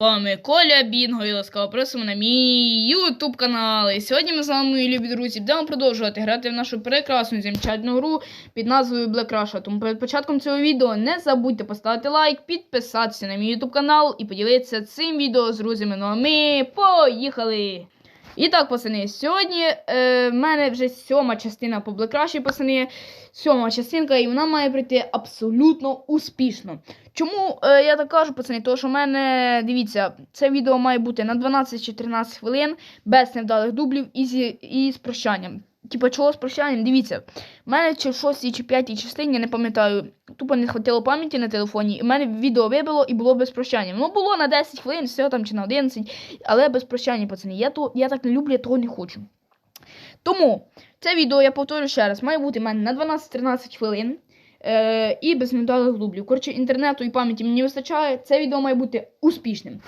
Вами Коля Бінго і ласкаво просимо на мій YouTube канал. І сьогодні ми з вами, мої любі друзі, будемо продовжувати грати в нашу прекрасну замечательну гру під назвою Black Russia. Тому перед початком цього відео не забудьте поставити лайк, підписатися на мій YouTube канал і поділитися цим відео з друзями. Ну а ми поїхали! І так, пацани, сьогодні е, в мене вже сьома частина по Блекраші, пацани. Сьома частинка, і вона має прийти абсолютно успішно. Чому е, я так кажу, пацани? Тому що в мене, дивіться, це відео має бути на 12 чи 13 хвилин, без невдалих дублів і, з, і з прощанням. Типа, чого з прощанням? Дивіться, в мене чи в 6 чи 5 частині, я не пам'ятаю, тупо не хватило пам'яті на телефоні, і в мене відео вибило і було без прощання. Ну, було на 10 хвилин, все там чи на 11, але без прощання, пацани. Я, то, я так не люблю, я того не хочу. Тому це відео, я повторю ще раз, має бути в мене на 12-13 хвилин е, і без невдалих дублів. Коротше, інтернету і пам'яті мені вистачає. Це відео має бути успішним.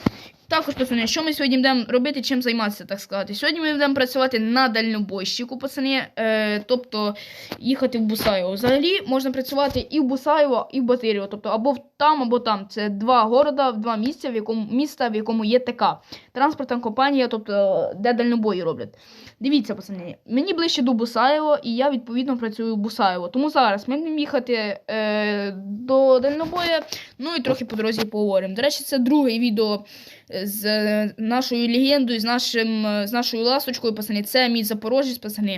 Також, пацани, що ми сьогодні будемо робити, чим займатися, так сказати. Сьогодні ми будемо працювати на дальнобойщику, пацани, е, тобто їхати в Бусаєво. Взагалі можна працювати і в Бусаєво, і в Батирєво. Тобто або там, або там. Це два города, два місця, в якому міста, в якому є ТК. Транспортна компанія, тобто де дальнобої роблять. Дивіться, пацани, мені ближче до Бусаєво, і я відповідно працюю в Бусаєво. Тому зараз ми будемо їхати е, до дальнобоя, ну і трохи по дорозі поговоримо. До речі, це друге відео з нашою легендою, з нашим, е, з нашою ласочкою, пацани. Це мій Запорожець, пацани,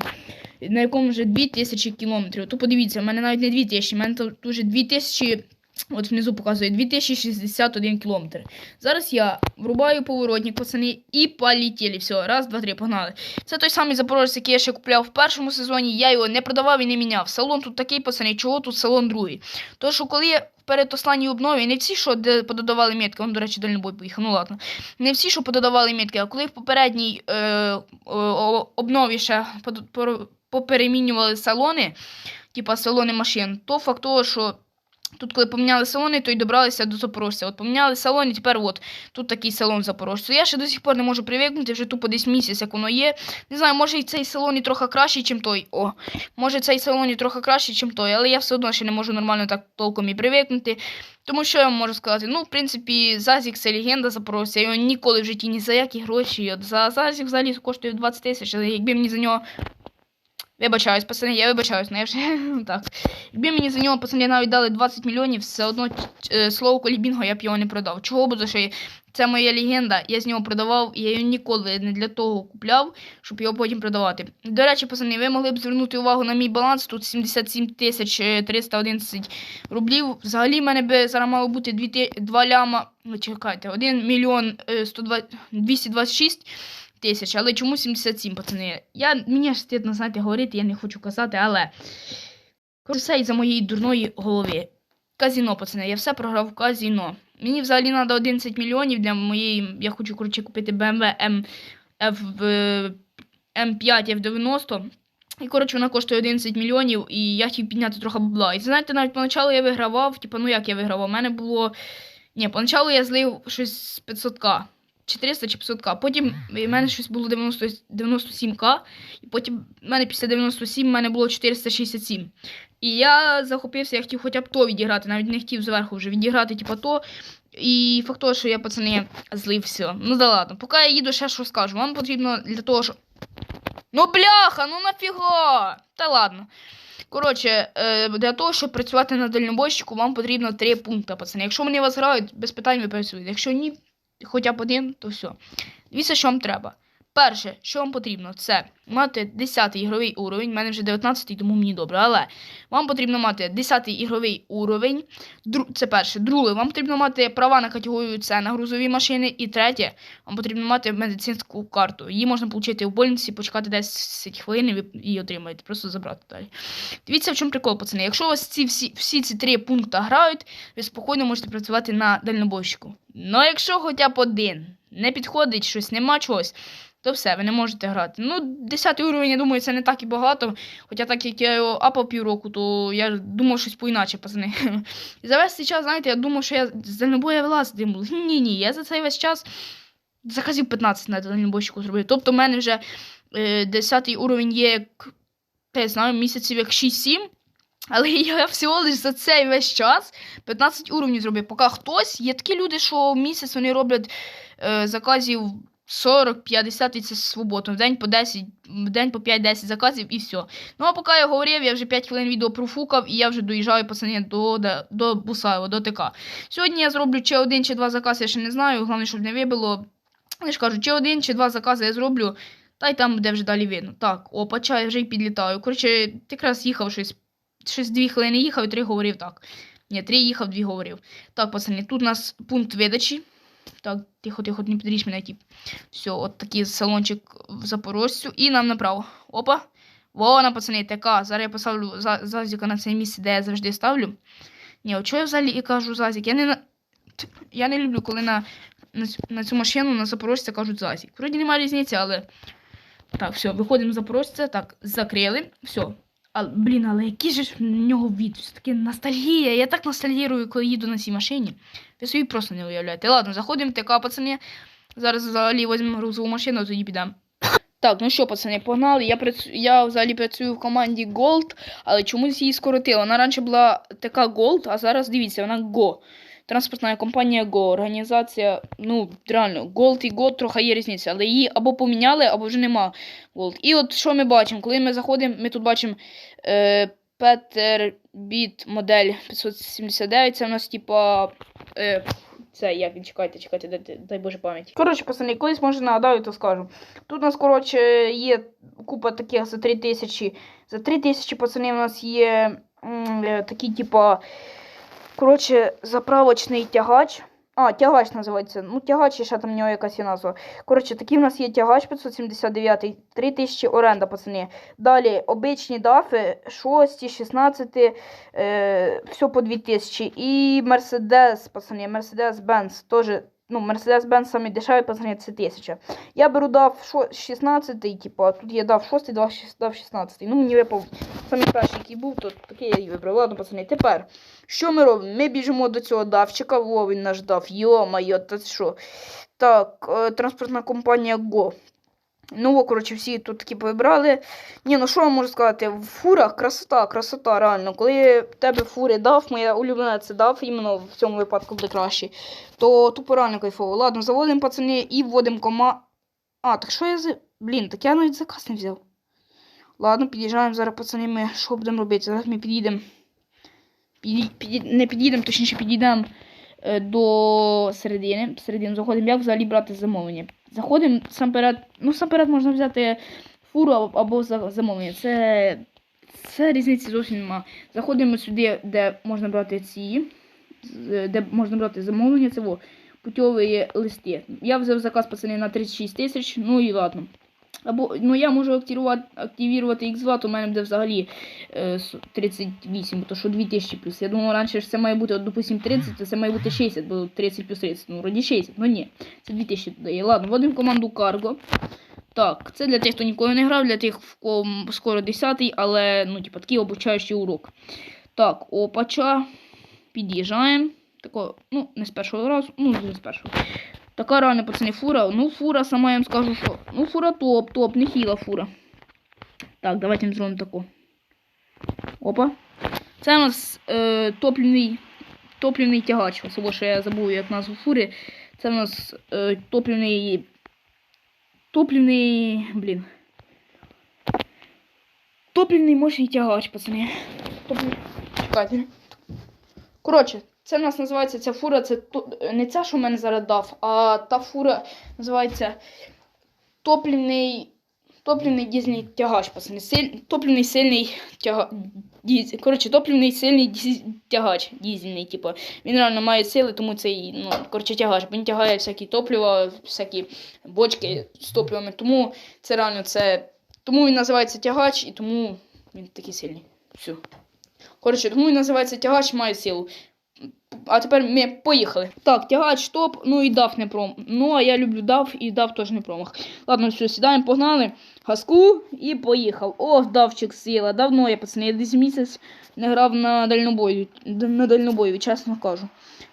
на якому вже 2000 кілометрів. То подивіться, в мене навіть не 2000, в мене тут вже 2000. От внизу показує 2061 кілометр. Зараз я врубаю поворотник, пацани, і полетіли. Все, раз, два, три, погнали. Це той самий запорожець, який я ще купляв в першому сезоні. Я його не продавав і не міняв. Салон тут такий, пацани, чого тут салон другий? Тому що коли я перед останньою обновою, не всі, що де пододавали метки, он, до речі, дальнобой поїхав, ну ладно. Не всі, що пододавали метки, а коли в попередній е, е, обнові ще поперемінювали салони, типа салони машин, то факт того, що. Тут, коли поміняли салони, то й добралися до Запорожця. От поміняли салон, і тепер от тут такий салон Запорожця. Я ще до сих пор не можу привикнути, вже тупо десь місяць, як воно є. Не знаю, може і цей салон і трохи кращий, ніж той. О, може цей салон і трохи кращий, ніж той, але я все одно ще не можу нормально так толком і привикнути. Тому що я вам можу сказати, ну, в принципі, Зазік це легенда Запорожця. Його ніколи в житті ні за які гроші. От за Зазік взагалі коштує 20 тисяч, якби мені за нього Вибачаюсь, пацани, я вибачаюсь, не ну, вже так. Якби мені за нього, пацани, навіть дали 20 мільйонів, все одно е, слово колібінго я б його не продав. Чого? Бо що це моя легенда, я з нього продавав, і я його ніколи не для того купляв, щоб його потім продавати. До речі, пацани, ви могли б звернути увагу на мій баланс. Тут 77 тисяч 311 рублів. Взагалі в мене би зараз мало бути 2, 2 ляма. Ну, чекайте, 1 мільйон 120, 226 тисяч, але чому 77, пацани? Я, Мені ж стидно, знаєте, говорити, я не хочу казати, але все із-за моєї дурної голови. Казіно, пацани, я все програв в казіно. Мені взагалі треба 11 мільйонів для моєї. Я хочу, коротше, купити BMW M, F, M5 F90. І, коротше, вона коштує 11 мільйонів, і я хотів підняти трохи бабла. І знаєте, навіть поначалу я вигравав, типу, ну як я вигравав? У мене було. Ні, поначалу я злив щось з 500к. 400 чи 500к. Потім в мене щось було 90, 97к, і потім в мене після 97 в мене було 467. І я захопився, я хотів хоча б то відіграти, навіть не хотів зверху вже відіграти, типу, то. І факт того, що я, пацани, злив все. Ну да ладно. Поки я їду, ще що скажу. Вам потрібно для того, що. Ну, бляха, ну нафіга! Та ладно. Коротше, е, для того, щоб працювати на дальнобойщику, вам потрібно три пункти, пацани. Якщо вони вас грають, без питань ви працюєте. Якщо ні, хоча б один, то все. Дивіться, що вам треба. Перше, що вам потрібно, це мати 10 ігровий уровень. У мене вже 19, тому мені добре. Але вам потрібно мати 10 ігровий уровень. Це перше. Друге, вам потрібно мати права на категорію С на грузові машини. І третє, вам потрібно мати медицинську карту. Її можна отримати в больниці, почекати 10 хвилин і її отримаєте. Просто забрати далі. Дивіться, в чому прикол, пацани. Якщо у вас ці всі всі ці три пункти грають, ви спокійно можете працювати на дальнобойщику. Ну, якщо хоча б один не підходить, щось нема чогось то все, ви не можете грати. Ну, 10 уровень, я думаю, це не так і багато. Хоча так як я його апав півроку, то я думав щось поіначе, пацани. За весь цей час, знаєте, я думав, що я з дальнобоя вилазити. Ні, ні, я за цей весь час заказів 15 на дальнобойщику зробив. Тобто в мене вже е, 10 уровень є, як, я знаю, місяців як 6-7. Але я всього лиш за цей весь час 15 уровнів зробив. Поки хтось, є такі люди, що місяць вони роблять е, заказів 40-50 і це свободно. В день по 10, в день по 5-10 заказів і все. Ну а поки я говорив, я вже 5 хвилин відео профукав і я вже доїжджаю пацани до, до, до Бусаєва, до ТК. Сьогодні я зроблю чи один, чи два закази, я ще не знаю. Головне, щоб не вибило. Я ж кажу, чи один, чи два закази я зроблю. Та й там буде вже далі видно. Так, опа, я вже й підлітаю. Коротше, якраз їхав щось. Щось дві хвилини їхав і три говорив так. Ні, три їхав, дві говорив. Так, пацани, тут у нас пункт видачі. Так, тихо, тихо, не підріж мене, тип. Все, от такий салончик в Запорожцю. І нам направо. Опа. Вона, пацани, ТК. Зараз я поставлю за- Зазіка на це місце, де я завжди ставлю. Ні, от що я взагалі і кажу Зазік? Я не. Я не люблю, коли на, на цю машину на Запорожця кажуть Зазік. Вроді немає різниці, але. Так, все, виходимо з Запорожця. Так, закрили. Все. А, блін, але який же в нього від? Все таки ностальгія. Я так ностальгірую, коли їду на цій машині. Ви собі просто не уявляєте. Ладно, заходимо ТК, пацани. Зараз взагалі візьмемо грузову машину, тоді підемо. Так, ну що, пацани, погнали. Я працю... я взагалі працюю в команді Gold, але чомусь її скоротили. Вона раніше була ТК Gold, а зараз дивіться, вона Go. Транспортна компанія Go. Організація, ну, реально, Gold і Go трохи є різниця, але її або поміняли, або вже нема Gold. І от що ми бачимо? Коли ми заходимо, ми тут бачимо е, Peterbit модель 579. Це у нас, типа. Е, це як він чекайте, чекайте, дай, дай Боже пам'ять. Коротше, пацани, колись може нагадаю, то скажу. Тут у нас, коротше, є купа таких за 3 тисячі. За 3 тисячі, пацани, у нас є м, е, такі, типа. Коротше, заправочний тягач. А, тягач називається. Ну, тягач і ще там в нього якась є назва. Коротше, такий в нас є тягач 579, 3000 оренда, пацани. Далі обичні дафи 6, 16, е, все по 2000. І Mercedes, пацани, Mercedes-Benz теж. Ну, Mercedes-Benz самі дешеві, пацани, це 1000. Я беру дав шо- 16, типу, а тут я дав 6, дав 6, дав 16. Ну, мені випав самий кращий, який був, то такий я і вибрав. Ладно, пацани, тепер. Що ми робимо? Ми біжимо до цього давчика. Во, він наш дав. Йо-майо, та що? Так, е, транспортна компанія Go. Ну, коротше, всі тут такі повибрали. Ні, ну що я можу сказати? В фурах красота, красота, реально. Коли тебе фури дав, моя улюблена це дав, іменно в цьому випадку буде краще, то тупо реально кайфово. Ладно, заводимо пацани і вводимо кома. А, так що я за. Блін, так я навіть заказ не взяв. Ладно, під'їжджаємо зараз, пацани, ми що будемо робити? Зараз ми під'їдемо. Піді... Піді... Не під'їдемо, точніше підійдемо е, до середини. Середину заходимо, як взагалі брати замовлення. Заходимо сам перед. Ну, сам можна взяти фуру або, замовлення. Це, це різниці зовсім нема. Заходимо сюди, де можна брати ці, де можна брати замовлення, це во, путьові листи. Я взяв заказ пацани на 36 тисяч, ну і ладно. Або ну я можу активувати, активувати X2, то мене буде взагалі е, 38, то що 2000 плюс. Я думав, раніше це має бути, от, допустим, 30, то це має бути 60, бо 30 плюс 30. Ну, вроді 60, ну ні. Це 2000 додає. Ладно, вводимо команду Cargo. Так, це для тих, хто ніколи не грав, для тих, в кого скоро 10 але ну, типу, такий обучаючий урок. Так, опача. Під'їжджаємо. Тако, ну, не з першого разу, ну, не з першого. Така реально, пацани, фура. Ну, фура, сама я вам скажу, що. Ну, фура топ, топ, не хіла фура. Так, давайте ми зробимо таку. Опа. Це у нас е, топливний, топливний тягач. Особливо, що я забув як назву фури. Це у нас е, топливний. Топливний. Блін. Топливний мощний тягач, пацани. Топлив... Чекайте. Коротше, це в нас називається ця фура, це не ця, що в мене зараз дав, а та фура називається топливний. Топливний дізельний тягач, пацани. Силь... Топливний сильний тягач. Діз... Коротше, топливний сильний діз... тягач. Дізельний, типу. Він реально має сили, тому цей, ну, коротше, тягач. Він тягає всякі топлива, всякі бочки з топливами. Тому це реально це. Тому він називається тягач і тому він такий сильний. Все. Коротше, тому він називається тягач має силу. А тепер ми поїхали. Так, тягач топ, ну і дав не пром. Ну, а я люблю дав і дав теж не промах. Ладно, все, сідаємо, погнали. Газку і поїхав. О, давчик сила. Давно я, пацани, я десь місяць не грав на дальнобою, на дальнобою, чесно кажу.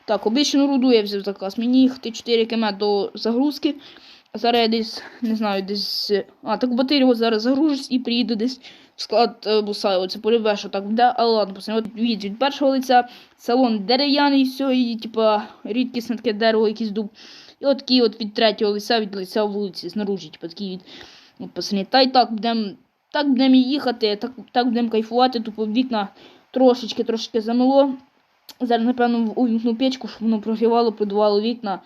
Так, обичну руду я взяв заказ. Мені їхати 4 км до загрузки. Зараз я десь, не знаю, десь. А, так в зараз загружусь і приїду десь склад е, Бусаєва. Це полюбе, що так буде, але ладно, пацани, від, від першого лиця салон дерев'яний, все, і типа рідкісне таке дерево, якийсь дуб. І от такий от від третього лиця, від лиця вулиці, знаружі, типа такий від. От, пацани, та й так будемо так будемо їхати, так, так будемо кайфувати, тупо вікна трошечки, трошечки замило. Зараз, напевно, увімкну печку, щоб воно прогрівало, продувало вікна.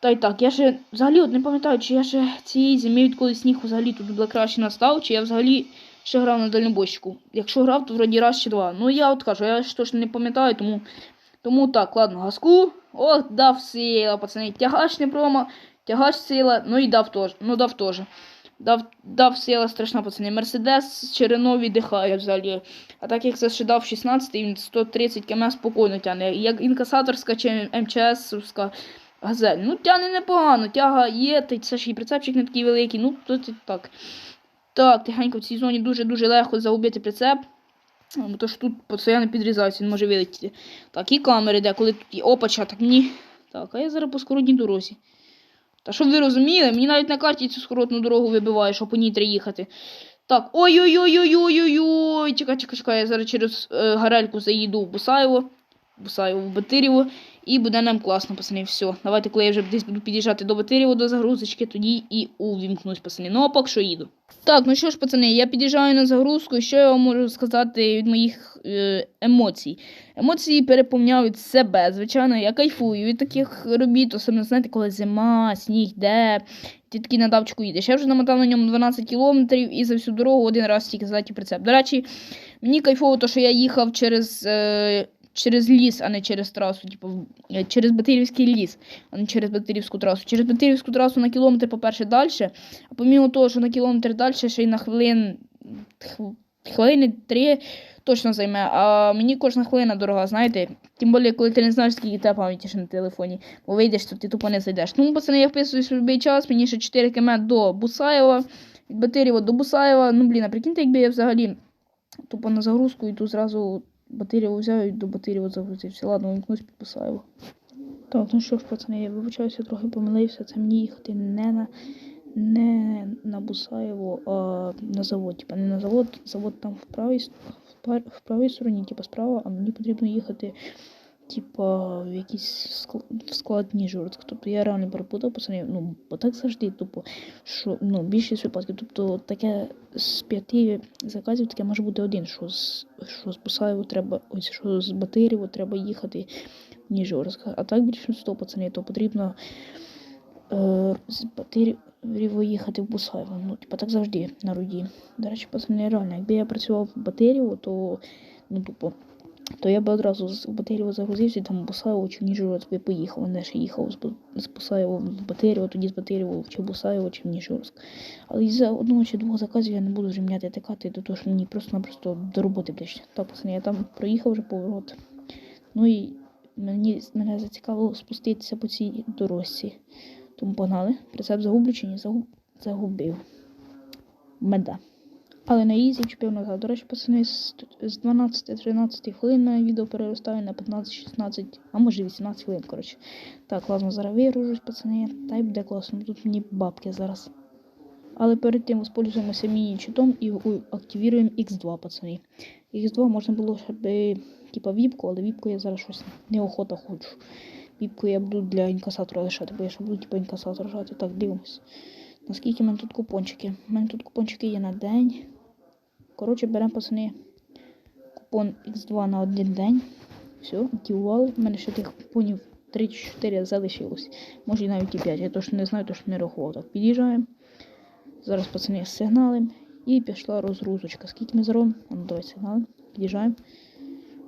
Та й так, я ще взагалі от не пам'ятаю, чи я ще цієї зими, відколи сніг взагалі тут було краще настав, чи я взагалі ще грав на дальнобойщику. Якщо грав, то вроді раз чи два. Ну я от кажу, я ж точно не пам'ятаю, тому, тому так, ладно, газку. Ох, дав сила, пацани. Тягач не промо, тягач сила, ну і дав теж. Ну дав теж. Дав, дав сила страшна, пацани. Мерседес черено віддихає взагалі. А так як це ще дав 16, він 130 км спокійно тягне. Як інкасаторська чи МЧСовська газель. Ну, тягне непогано, тяга є, це ж і прицепчик не такий великий. Ну, то так. Так, тихенько в цій зоні дуже-дуже легко загубити прицеп. Бо то ж тут постійно підрізається, він може вилетіти. Так, і камери, де коли тут є. Опача, так мені. Так, а я зараз по скоротній дорозі. Та щоб ви розуміли, мені навіть на карті цю скоротну дорогу вибиває, що по ній треба їхати. Так, ой-ой-ой-ой-ой-ой-ой. Чекай, чекай, чекай, я зараз через е, Гарельку заїду в Бусаєво. Бусаєво в Батирєво. І буде нам класно, пацани. Все. Давайте, коли я вже десь буду під'їжджати до Батирєва до загрузочки, тоді і увімкнусь, пацани. Ну, а поки що їду. Так, ну що ж, пацани, я під'їжджаю на загрузку, і що я вам можу сказати від моїх е, емоцій. Емоції переповняють себе. Звичайно, я кайфую від таких робіт, особливо, знаєте, коли зима, сніг йде, ти такий на давчику їдеш. Я вже намотав на ньому 12 кілометрів і за всю дорогу один раз тільки здати прицеп. До речі, мені кайфово, то, що я їхав через. Е, Через ліс, а не через трасу, типу, е, через Батирівський ліс, а не через Батирівську трасу. Через Батирівську трасу на кілометр, по-перше, далі, а помимо того, що на кілометр далі, ще й на хвилин, хв- хвилини три точно займе. А мені кожна хвилина дорога, знаєте. Тим більше, коли ти не знаєш, скільки тебе пам'яті ще на телефоні, бо вийдеш, то ти тупо не зайдеш. Ну, пацани, я вписуюсь в будь-який час, мені ще 4 км до Бусаєва, від Батирєва до Бусаєва. Ну, блін, а прикиньте, якби я взагалі тупо на загрузку йду зразу Батирєво взяв і до Батирєва загрузився. Ладно, вимкнусь під Бусаєво. Так, ну що ж, пацани, я вибачаюся, трохи помилився. Це мені їхати не на не на Бусаєво, а на завод. Типа не на завод, завод там в правій, в правій стороні, типа справа, а мені потрібно їхати, типа, в якийсь склад, в. Тобто я реально перепутав, пацани, ну, бо так завжди, тупо, що ну, більшість випадків. Тобто таке з п'яти заказів таке може бути один, що з, що з Бусаєво треба, ось що з Батирєво треба їхати в Ніжгородськ. А так більшість пацани, то потрібно е, з Батирєво їхати в Бусаєво. Ну, типа так завжди на руді. До речі, пацани, реально, якби я працював в Батирєво, то ну, тупо, то я би одразу з Батирєва загрузився, там Бусаєво чи в Ніжгородськ би поїхав. Не ще їхав з, Бу- Бусаєва в Батирєво, тоді з Батирєва чи Бусаєво, чи в Ніжгородськ. Але із-за одного чи двох заказів я не буду вже міняти тикати, до того, що мені просто-напросто до роботи ближче. Так, пацани, я там проїхав вже поворот. Ну і мені, мене зацікавило спуститися по цій дорожці. Тому погнали. Прицеп загублю чи ні? Загуб... Загубив. Меда. Але на ізі чіпив назад. До речі, пацани, з, з 12-13 хвилин на відео переростаю на 15-16, а може 18 хвилин, коротше. Так, ладно, зараз вигружусь, пацани. Та й буде класно. Тут мені бабки зараз. Але перед тим воспользуємося міні-читом і активуємо X2, пацани. X2 можна було ще би, типа віпку, але віпку я зараз щось неохота хочу. Віпку я буду для інкасатора лишати, бо я ще буду типа інкасатор лишати. Так, дивимось. Наскільки в мене тут купончики? У мене тут купончики є на день. Коротше, беремо пацани купон X2 на один день. Все, активували. У мене ще тих купонів 3-4 залишилось. Може і навіть і 5. Я точно не знаю, точно не рахував. Так, під'їжджаємо. Зараз пацани сигналим. І пішла розгрузочка. Скільки ми заробимо? Ну, давай сигналим. Під'їжджаємо.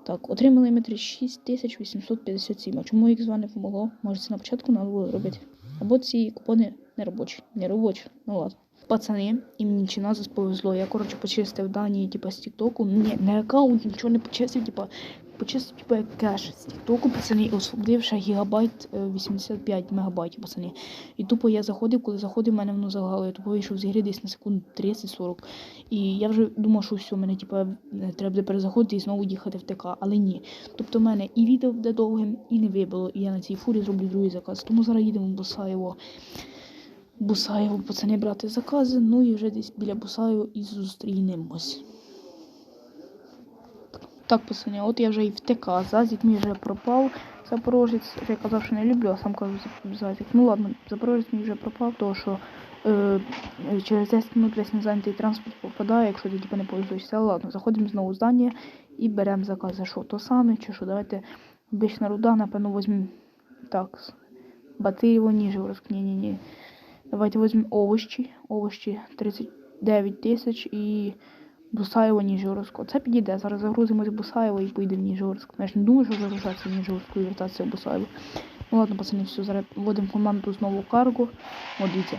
Так, отримали ми 6857. А чому X2 не помогло? Може це на початку треба було робити. Або ці купони не робочі. Не робочі. Ну ладно. Пацани, і мені чи нас повезло. Я, коротше, почистив дані, типа, з Тіктоку. Ні, не аккаунт, нічого не почистив, типа, почистив, типа, кеш з Тіктоку, пацани, і освободив ще гігабайт е, 85 мегабайтів, пацани. І тупо я заходив, коли заходив, в мене воно залагало. Я тупо вийшов з ігри десь на секунд 30-40. І я вже думав, що все, мене, типа, е, треба буде перезаходити і знову їхати в ТК. Але ні. Тобто в мене і відео буде довгим, і не вибило. І я на цій фурі зроблю другий заказ. Тому зараз їдемо в Босаєво. Бусаєву пацани брати закази, ну і вже десь біля Бусаєва і зустрінемось. Так, пацани, от я вже і втекав. Зазік мій вже пропав. Запорожець, я казав, що не люблю, а сам кажу Зазік. Ну ладно, Запорожець мій вже пропав, тому що е, через 10 минут весь незайнятий транспорт попадає, якщо ти типу, не пользуєшся. Ладно, заходимо знову в здання і беремо закази. Що, то саме, чи що, давайте обична руда, напевно, візьмемо так. Батирево, Ніжгородськ, ні-ні-ні. Давайте візьмемо овощі. Овощі 39 тисяч і Бусаєво, Ніжгородську. Це підійде. Зараз загрузимось в і поїдемо в Ніжгородськ. Я ж не думаю, що загружатися в Ніжгородську і вертатися в Бусаєво. Ну ладно, пацани, все, зараз вводимо команду знову карго. От дивіться.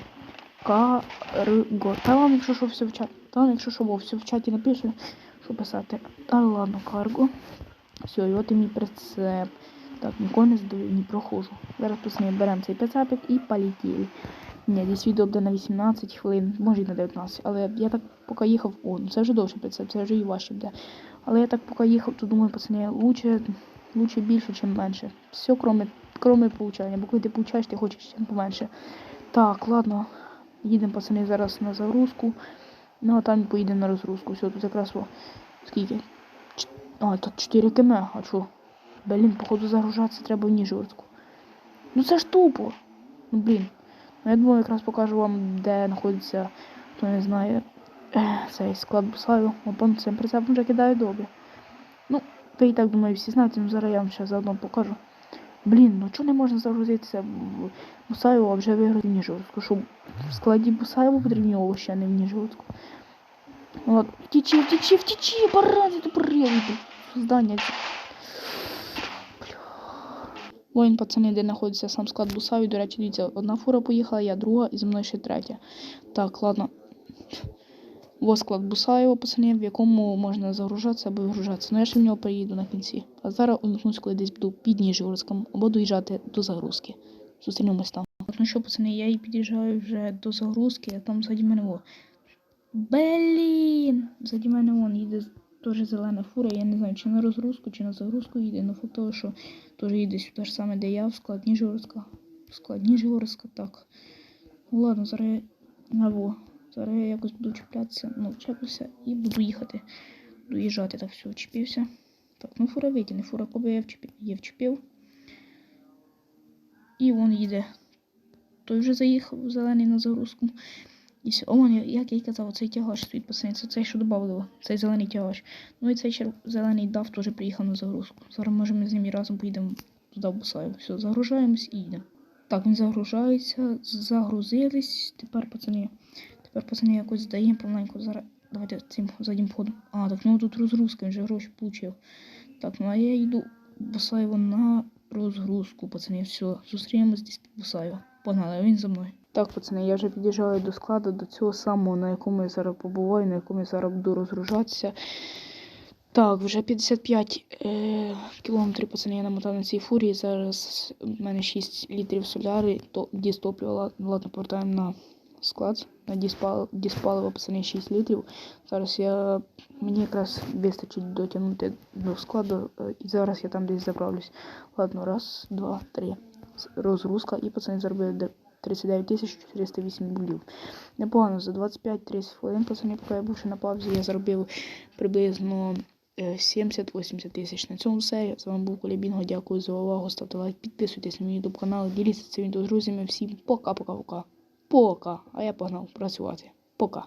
Карго. Та вам, якщо що все в чаті. Та вам, якщо що, все в чаті напише, що писати. Та ладно, карго. Все, і от і мій прицеп. Так, нікого не здаю, не прохожу. Зараз пацани беремо цей прицепик і полетіли. Ні, десь відео буде на 18 хвилин, може і на 19. Але я так поки їхав, о, ну це вже довше прицеп, це вже і важче буде. Але я так поки їхав, то думаю, пацани, лучше, лучше більше, чим менше. Все, кроме, кроме получання. Бо коли ти получаєш, ти хочеш чим поменше. Так, ладно. Їдемо, пацани, зараз на загрузку. Ну, а там поїдемо на розгрузку. Все, тут якраз о, скільки? Ч- А, тут 4 км, а що? Блін, походу загружатися треба в Ніжгородську. Ну це ж тупо. Ну блін. Ну, я думаю, якраз покажу вам, де знаходиться, хто не знає, цей склад бусаю. Опон цим прицепом вже кидає добре. Ну, ви і так думаю, всі знаєте, ну зараз я вам ще заодно покажу. Блін, ну чого не можна загрузитися в Бусаєву, а вже виграти в Ніжгородську? Що в складі Бусаєву потрібні овочі, а не в Ніжгородську. Ладно, втічі, втічі, втічі, барані, ти порядки. Здання. Воїн, пацани, де знаходиться сам склад Бусаві. До речі, дивіться, одна фура поїхала, я друга і зі мною ще третя. Так, ладно. Ось склад Бусаєва, пацани, в якому можна загружатися або вигружатися. Ну я ще в нього приїду на кінці. А зараз умикнусь, коли десь буду під Ніжгородськом, або доїжджати до загрузки. Зустрінемось там. Ну що, пацани, я і під'їжджаю вже до загрузки, а там ззаді мене во. Блін! Ззаді мене вон їде теж зелена фура. Я не знаю, чи на розгрузку, чи на загрузку їде. Ну факт що теж їде сюди ж саме, де я, в склад Ніжгородська. В склад Ніжгородська, так. Ну ладно, зараз я наво. Зараз я якось буду чіплятися, ну, чеплюся і буду їхати. Доїжджати так все, вчепився. Так, ну фура витягне, фура коби я вчепив, є вчепив. І вон їде. Той вже заїхав зелений на загрузку. О, вон, як я й казав, цей тягач стоїть, пацани, це цей, що додавали, цей зелений тягач. Ну і цей зелений дав теж приїхав на загрузку. Зараз може ми з ним разом поїдемо туди в Бусаю. Все, загружаємось і їдемо. Так, він загружається, загрузились. Тепер, пацани, тепер, пацани, якось здаємо помаленьку. Зараз давайте цим заднім ходом. А, так ну тут розгрузка, він вже гроші получив. Так, ну а я йду в Бусаєво на розгрузку, пацани. Все, зустрінемось десь під Бусаєво. Погнали, він за мною. Так, пацани, я вже під'їжджаю до складу, до цього самого, на якому я зараз побуваю, на якому я зараз буду розгружатися. Так, вже 55 е, кілометрів, пацани, я намотав на цій фурі. Зараз в мене 6 літрів соляри, то дістоплювала. Ладно, повертаємо на склад. На діспал, діспаливо, пацани, 6 літрів. Зараз я, мені якраз вистачить дотягнути до складу, е, і зараз я там десь заправлюсь. Ладно, раз, два, три. Розгрузка і пацани заробили 39 408 булів. Непогано, за 25-30 хвилин, пацани, поки я був ще на паузі, я заробив приблизно е, 70-80 тисяч. На цьому все. З вами був Колібінго. Дякую за увагу. Ставте лайк, підписуйтесь на мій YouTube канал, діліться цим відео з друзями. Всім пока-пока-пока. Пока. А я погнав працювати. Пока.